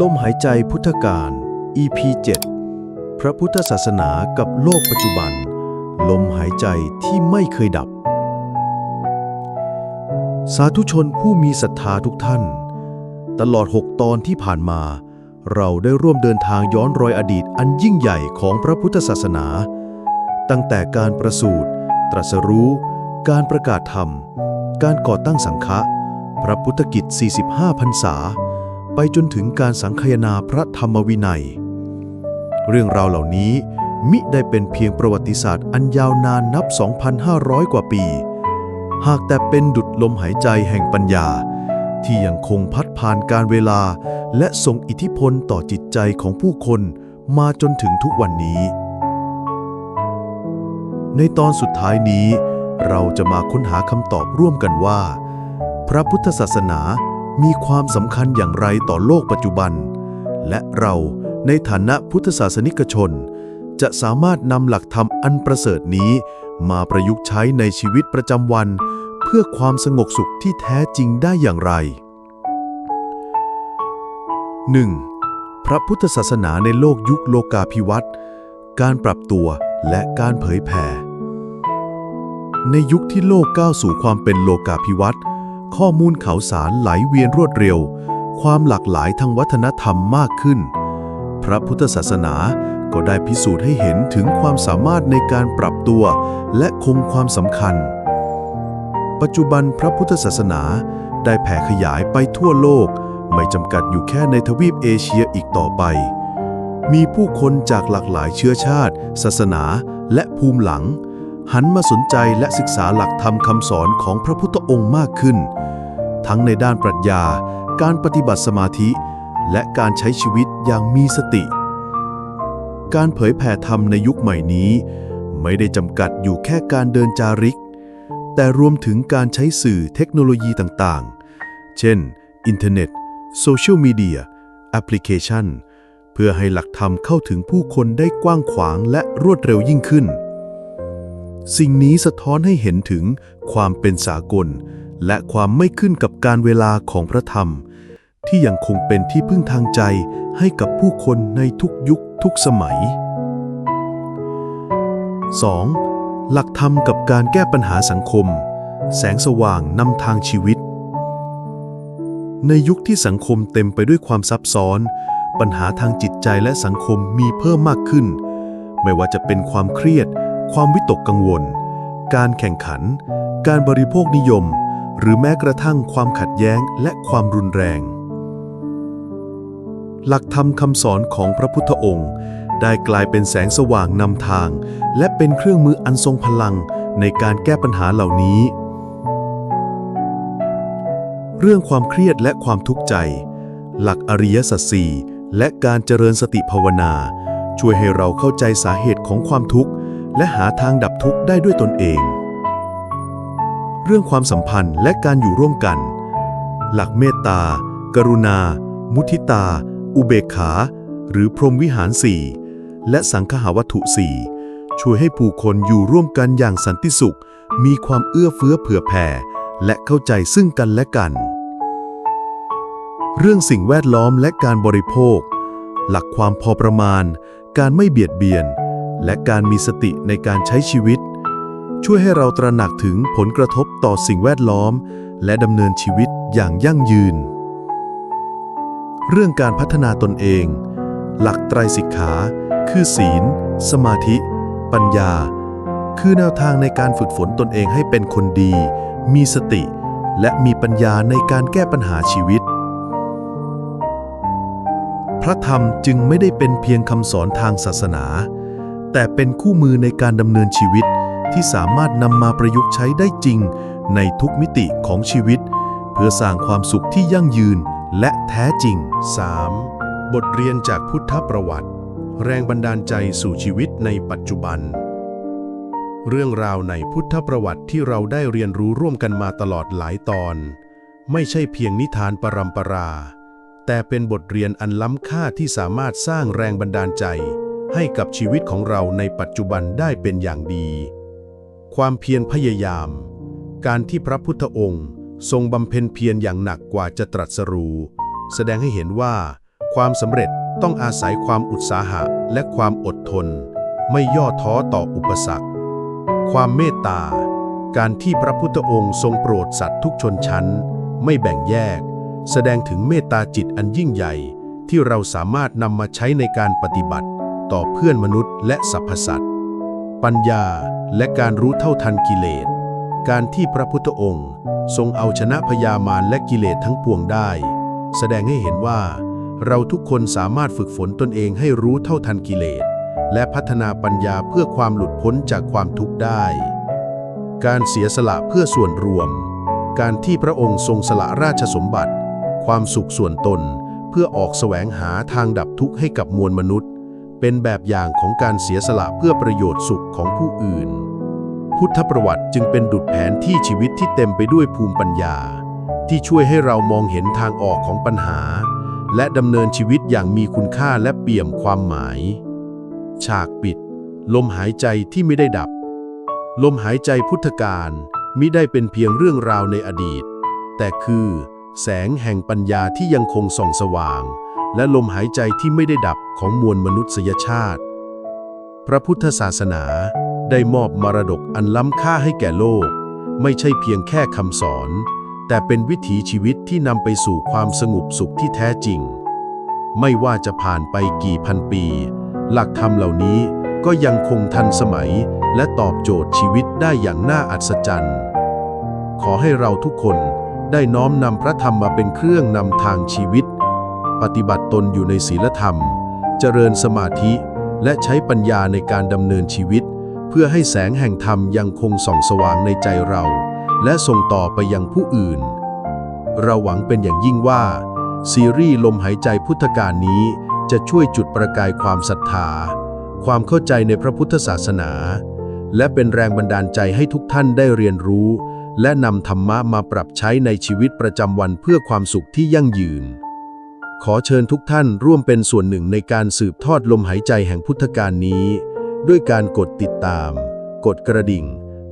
ลมหายใจพุทธการ EP 7 พระพุทธศาสนากับโลกปัจจุบัน ลมหายใจที่ไม่เคยดับ สาธุชนผู้มีศรัทธาทุกท่าน ตลอด 6 ตอนที่ผ่านมา เราได้ร่วมเดินทางย้อนรอยอดีตอันยิ่งใหญ่ของพระพุทธศาสนา ตั้งแต่การประสูติ ตรัสรู้ การประกาศธรรม การก่อตั้งสังฆะพระพุทธกิจ 45 พรรษา ไปจนถึงการสังคายนาพระธรรมวินัย เรื่องราวเหล่านี้มิได้เป็นเพียงประวัติศาสตร์อันยาวนานนับ 2,500 กว่าปี หากแต่เป็นดุจลมหายใจแห่งปัญญา ที่ยังคงพัดผ่านการเวลา และส่งอิทธิพลต่อจิตใจของผู้คนมาจนถึงทุกวันนี้ ในตอนสุดท้ายนี้ เราจะมาค้นหาคำตอบร่วมกันว่า พระพุทธศาสนา มีความสำคัญอย่างไรต่อโลกปัจจุบัน และเราในฐานะพุทธศาสนิกชน จะสามารถนำหลักธรรมอันประเสริฐนี้ มาประยุกต์ใช้ในชีวิตประจำวัน เพื่อความสงบสุขที่แท้จริงได้อย่างไร 1. พระพุทธศาสนาในโลกยุคโลกาภิวัตน์การปรับตัวและการเผยแผ่ในยุคที่โลกก้าวสู่ความเป็นโลกาภิวัตน์ ข้อมูลข่าวสารไหลเวียนรวดเร็ว ความหลากหลายทางวัฒนธรรมมากขึ้น พระพุทธศาสนาก็ได้พิสูจน์ให้เห็นถึงความสามารถในการปรับตัว และคงความสำคัญ ปัจจุบันพระพุทธศาสนาได้แผ่ขยายไปทั่วโลก ไม่จำกัดอยู่แค่ในทวีปเอเชียอีกต่อไป มีผู้คนจากหลากหลายเชื้อชาติ ศาสนา และภูมิหลัง หันมาสนใจและศึกษาหลักธรรมคำสอนของพระพุทธองค์มากขึ้น ทั้งในด้านปรัชญา การปฏิบัติสมาธิ และการใช้ชีวิตอย่างมีสติ การเผยแผ่ธรรมในยุคใหม่นี้ ไม่ได้จำกัดอยู่แค่การเดินจาริก แต่รวมถึงการใช้สื่อเทคโนโลยีต่างๆ เช่น อินเทอร์เน็ต โซเชียลมีเดีย แอปพลิเคชัน เพื่อให้หลักธรรมเข้าถึงผู้คนได้กว้างขวางและรวดเร็วยิ่งขึ้น สิ่งนี้สะท้อนให้เห็นถึงความเป็นสากล และความไม่ขึ้นกับการเวลาของพระธรรม ที่ยังคงเป็นที่พึ่งทางใจให้กับผู้คนในทุกยุคทุกสมัย 2. หลักธรรมกับการแก้ปัญหาสังคม แสงสว่างนำทางชีวิต ในยุคที่สังคมเต็มไปด้วยความซับซ้อน ปัญหาทางจิตใจและสังคมมีเพิ่มมากขึ้น ไม่ว่าจะเป็นความเครียด ความวิตกกังวล การแข่งขัน การบริโภคนิยม หรือแม้กระทั่งความขัดแย้งและความรุนแรง หลักธรรมคำสอนของพระพุทธองค์ ได้กลายเป็นแสงสว่างนำทาง และเป็นเครื่องมืออันทรงพลังในการแก้ปัญหาเหล่านี้ เรื่องความเครียดและความทุกข์ใจ หลักอริยสัจสี่และการเจริญสติภาวนา ช่วยให้เราเข้าใจสาเหตุของความทุกข์ และหาทางดับทุกข์ได้ด้วยตนเอง เรื่องความสัมพันธ์และการอยู่ร่วมกัน หลักเมตตา กรุณา มุทิตา อุเบกขา หรือพรหมวิหารสี่และสังคหาวัตถุสี่ช่วยให้ผู้คนอยู่ร่วมกันอย่างสันติสุข มีความเอื้อเฟื้อเผื่อแผ่ และเข้าใจซึ่งกันและกัน เรื่องสิ่งแวดล้อมและการบริโภค หลักความพอประมาณ การไม่เบียดเบียน และการมีสติในการใช้ชีวิต ช่วยให้เราตระหนักถึงผลกระทบต่อสิ่งแวดล้อม และดำเนินชีวิตอย่างยั่งยืน เรื่องการพัฒนาตนเอง หลักไตรสิกขา คือศีล สมาธิ ปัญญา คือแนวทางในการฝึกฝนตนเองให้เป็นคนดี มีสติ และมีปัญญาในการแก้ปัญหาชีวิต พระธรรมจึงไม่ได้เป็นเพียงคำสอนทางศาสนา แต่เป็นคู่มือในการดำเนินชีวิต ที่สามารถนำมาประยุกต์ใช้ได้จริง ในทุกมิติของชีวิต เพื่อสร้างความสุขที่ยั่งยืนและแท้จริง 3. บทเรียนจากพุทธประวัติ แรงบันดาลใจสู่ชีวิตในปัจจุบัน เรื่องราวในพุทธประวัติที่เราได้เรียนรู้ร่วมกันมาตลอดหลายตอน ไม่ใช่เพียงนิทานปรำปรา แต่เป็นบทเรียนอันล้ำค่าที่สามารถสร้างแรงบันดาลใจ ให้กับชีวิตของเราในปัจจุบันได้เป็นอย่างดี ความเพียรพยายาม การที่พระพุทธองค์ ทรงบำเพ็ญเพียรอย่างหนักกว่าจะตรัสรู้ แสดงให้เห็นว่า ความสำเร็จต้องอาศัยความอุตสาหะและความอดทน ไม่ย่อท้อต่ออุปสรรค ความเมตตา การที่พระพุทธองค์ทรงโปรดสัตว์ทุกชนชั้น ไม่แบ่งแยก แสดงถึงเมตตาจิตอันยิ่งใหญ่ ที่เราสามารถนำมาใช้ในการปฏิบัติ ต่อเพื่อนมนุษย์และสรรพสัตว์ ปัญญา และการรู้เท่าทันกิเลส การที่พระพุทธองค์ ทรงเอาชนะพยามารและกิเลสทั้งปวงได้ แสดงให้เห็นว่า เราทุกคนสามารถฝึกฝนตนเองให้รู้เท่าทันกิเลส และพัฒนาปัญญาเพื่อความหลุดพ้นจากความทุกข์ได้ การเสียสละเพื่อส่วนรวม การที่พระองค์ทรงสละราชสมบัติ ความสุขส่วนตน เพื่อออกแสวงหาทางดับทุกข์ให้กับมวลมนุษย์ เป็นแบบอย่างของการเสียสละเพื่อประโยชน์สุขของผู้อื่น พุทธประวัติจึงเป็นดุจแผนที่ชีวิตที่เต็มไปด้วยภูมิปัญญา ที่ช่วยให้เรามองเห็นทางออกของปัญหา และดำเนินชีวิตอย่างมีคุณค่าและเปี่ยมความหมาย ฉากปิด ลมหายใจที่ไม่ได้ดับ ลมหายใจพุทธกาลมิได้เป็นเพียงเรื่องราวในอดีต แต่คือ แสงแห่งปัญญาที่ยังคงส่องสว่าง และลมหายใจที่ไม่ได้ดับของมวลมนุษยชาติ พระพุทธศาสนาได้มอบมรดกอันล้ำค่าให้แก่โลก ไม่ใช่เพียงแค่คำสอน แต่เป็นวิถีชีวิตที่นำไปสู่ความสงบสุขที่แท้จริง ไม่ว่าจะผ่านไปกี่พันปี หลักธรรมเหล่านี้ก็ยังคงทันสมัยและตอบโจทย์ชีวิตได้อย่างน่าอัศจรรย์ ขอให้เราทุกคนได้น้อมนำพระธรรมมาเป็นเครื่องนำทางชีวิต ปฏิบัติตนอยู่ในศีลธรรม เจริญสมาธิ และใช้ปัญญาในการดำเนินชีวิต เพื่อให้แสงแห่งธรรมยังคงส่องสว่างในใจเรา และส่งต่อไปยังผู้อื่น เราหวังเป็นอย่างยิ่งว่า ซีรีส์ลมหายใจพุทธการนี้จะช่วยจุดประกายความศรัทธา ความเข้าใจในพระพุทธศาสนา และเป็นแรงบันดาลใจให้ทุกท่านได้เรียนรู้ และนำธรรมะมาปรับใช้ในชีวิตประจำวันเพื่อความสุขที่ยั่งยืน ขอเชิญทุกท่านร่วมเป็นส่วนหนึ่งในการสืบทอดลมหายใจแห่งพุทธการนี้ ด้วยการกดติดตาม กดกระดิ่ง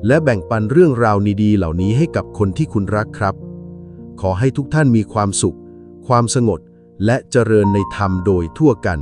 และแบ่งปันเรื่องราวดีๆเหล่านี้ให้กับคนที่คุณรักครับ ขอให้ทุกท่านมีความสุข ความสงบและเจริญในธรรมโดยทั่วกัน